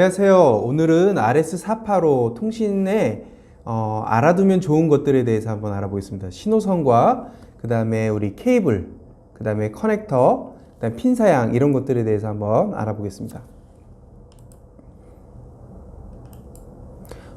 안녕하세요. 오늘은 RS485 통신에 어, 알아두면 좋은 것들에 대해서 한번 알아보겠습니다. 신호선과 그 다음에 우리 케이블, 그 다음에 커넥터, 그다음 핀 사양 이런 것들에 대해서 한번 알아보겠습니다.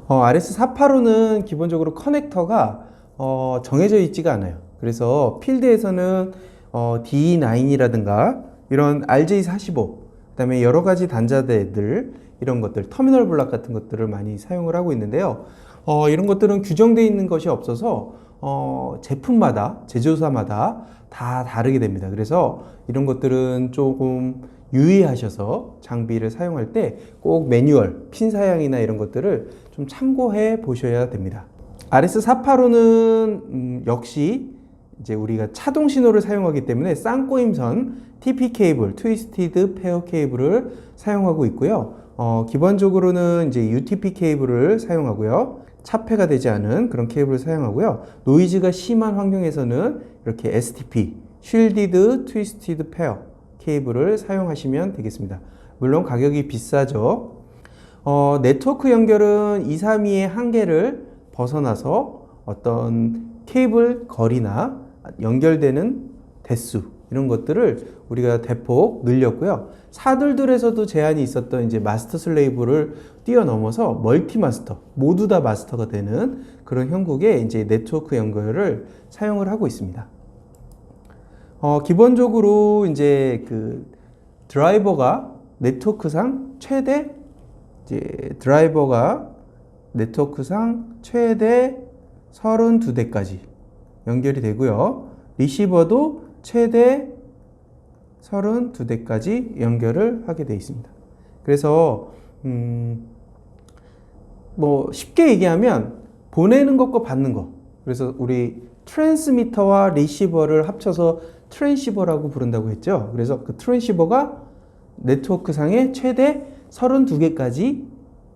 어, RS485는 기본적으로 커넥터가 어, 정해져 있지가 않아요. 그래서 필드에서는 어, D9이라든가 이런 RJ45, 그 다음에 여러 가지 단자대들 이런 것들, 터미널 블락 같은 것들을 많이 사용을 하고 있는데요. 어, 이런 것들은 규정되어 있는 것이 없어서 어, 제품마다 제조사마다 다 다르게 됩니다. 그래서 이런 것들은 조금 유의하셔서 장비를 사용할 때 꼭 매뉴얼, 핀 사양이나 이런 것들을 좀 참고해 보셔야 됩니다. RS485는 음, 역시 이제 우리가 차동 신호를 사용하기 때문에 쌍꼬임선 TP 케이블, 트위스티드 페어 케이블을 사용하고 있고요. 어, 기본적으로는 이제 UTP 케이블을 사용하고요. 차폐가 되지 않은 그런 케이블을 사용하고요. 노이즈가 심한 환경에서는 이렇게 STP, 쉴디드 트위스티드 페어 케이블을 사용하시면 되겠습니다. 물론 가격이 비싸죠. 어, 네트워크 연결은 2, 3위의 한계를 벗어나서 어떤 케이블 거리나 연결되는 대수 이런 것들을 우리가 대폭 늘렸고요. 사들들에서도 제한이 있었던 이제 마스터 슬레이브를 뛰어넘어서 멀티 마스터 모두 다 마스터가 되는 그런 형국의 이제 네트워크 연결을 사용을 하고 있습니다. 어, 기본적으로 이제 그 드라이버가 네트워크상 최대 이제 드라이버가 네트워크상 최대 32대까지 연결이 되고요. 리시버도 최대 32대까지 연결을 하게 되어 있습니다. 그래서 음, 뭐 쉽게 얘기하면 보내는 것과 받는 것. 그래서 우리 트랜스미터와 리시버를 합쳐서 트랜시버라고 부른다고 했죠. 그래서 그 트랜시버가 네트워크상에 최대 32개까지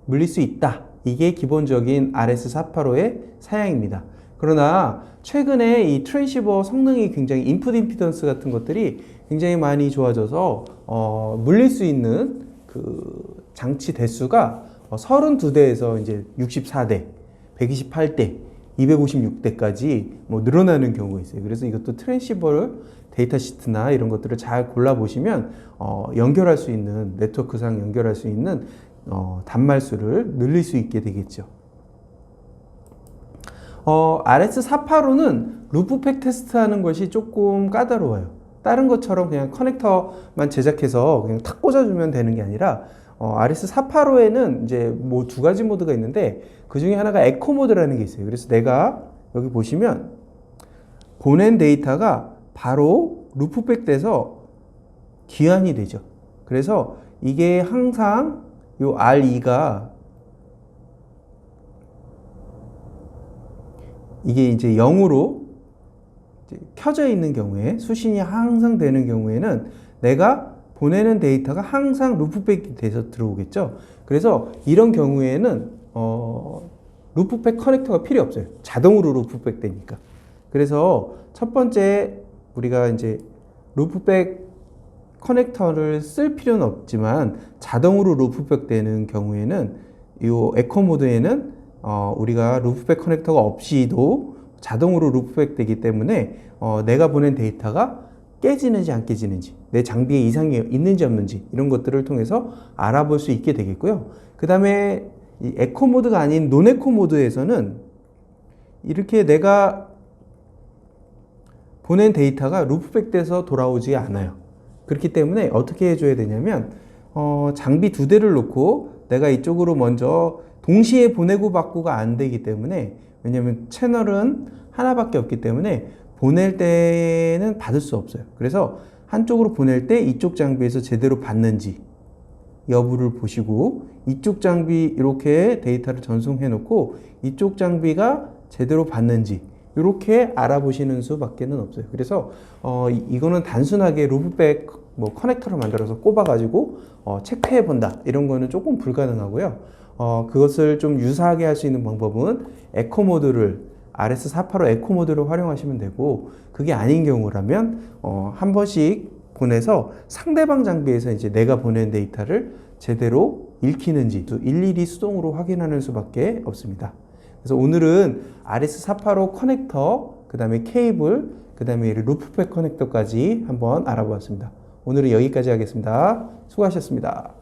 물릴 수 있다. 이게 기본적인 RS485의 사양입니다. 그러나 최근에 이 트랜시버 성능이 굉장히 인풋 임피던스 같은 것들이 굉장히 많이 좋아져서 어, 물릴 수 있는 그 장치 대수가 32대에서 이제 64대, 128대, 256대까지 뭐 늘어나는 경우가 있어요. 그래서 이것도 트랜시버를 데이터 시트나 이런 것들을 잘 골라 보시면 어, 연결할 수 있는 네트워크상 연결할 수 있는 어, 단말수를 늘릴 수 있게 되겠죠. 어, RS485는 루프팩 테스트하는 것이 조금 까다로워요. 다른 것처럼 그냥 커넥터만 제작해서 그냥 탁 꽂아주면 되는 게 아니라 어, RS485에는 이제 뭐 두 가지 모드가 있는데 그 중에 하나가 에코 모드라는 게 있어요. 그래서 내가 여기 보시면 보낸 데이터가 바로 루프백 돼서 기한이 되죠. 그래서 이게 항상 요 R2가 이게 이제 0으로 이제 켜져 있는 경우에 수신이 항상 되는 경우에는 내가 보내는 데이터가 항상 루프백이 돼서 들어오겠죠. 그래서 이런 경우에는 어, 루프백 커넥터가 필요 없어요. 자동으로 루프백 되니까. 그래서 첫 번째 우리가 이제 루프백 커넥터를 쓸 필요는 없지만 자동으로 루프백 되는 경우에는 이 에코 모드에는 어, 우리가 루프백 커넥터가 없이도 자동으로 루프백 되기 때문에 어, 내가 보낸 데이터가 깨지는지 안 깨지는지 내 장비에 이상이 있는지 없는지 이런 것들을 통해서 알아볼 수 있게 되겠고요. 그 다음에 이 에코 모드가 아닌 논에코 모드에서는 이렇게 내가 보낸 데이터가 루프백 돼서 돌아오지 않아요. 그렇기 때문에 어떻게 해줘야 되냐면 어, 장비 두 대를 놓고 내가 이쪽으로 먼저 동시에 보내고 받고가 안 되기 때문에 왜냐하면 채널은 하나밖에 없기 때문에 보낼 때는 받을 수 없어요. 그래서 한쪽으로 보낼 때 이쪽 장비에서 제대로 받는지 여부를 보시고 이쪽 장비 이렇게 데이터를 전송해 놓고 이쪽 장비가 제대로 받는지 이렇게 알아보시는 수밖에는 없어요. 그래서 어, 이- 이거는 단순하게 루프백 뭐 커넥터를 만들어서 꼽아가지고 어, 체크해 본다 이런 거는 조금 불가능하고요. 어, 그것을 좀 유사하게 할 수 있는 방법은 에코 모드를 RS485 에코 모드를 활용하시면 되고 그게 아닌 경우라면 어, 한 번씩 보내서 상대방 장비에서 이제 내가 보낸 데이터를 제대로 읽히는지 또 일일이 수동으로 확인하는 수밖에 없습니다. 그래서 오늘은 RS485 커넥터, 그 다음에 케이블, 그 다음에 루프백 커넥터까지 한번 알아보았습니다. 오늘은 여기까지 하겠습니다. 수고하셨습니다.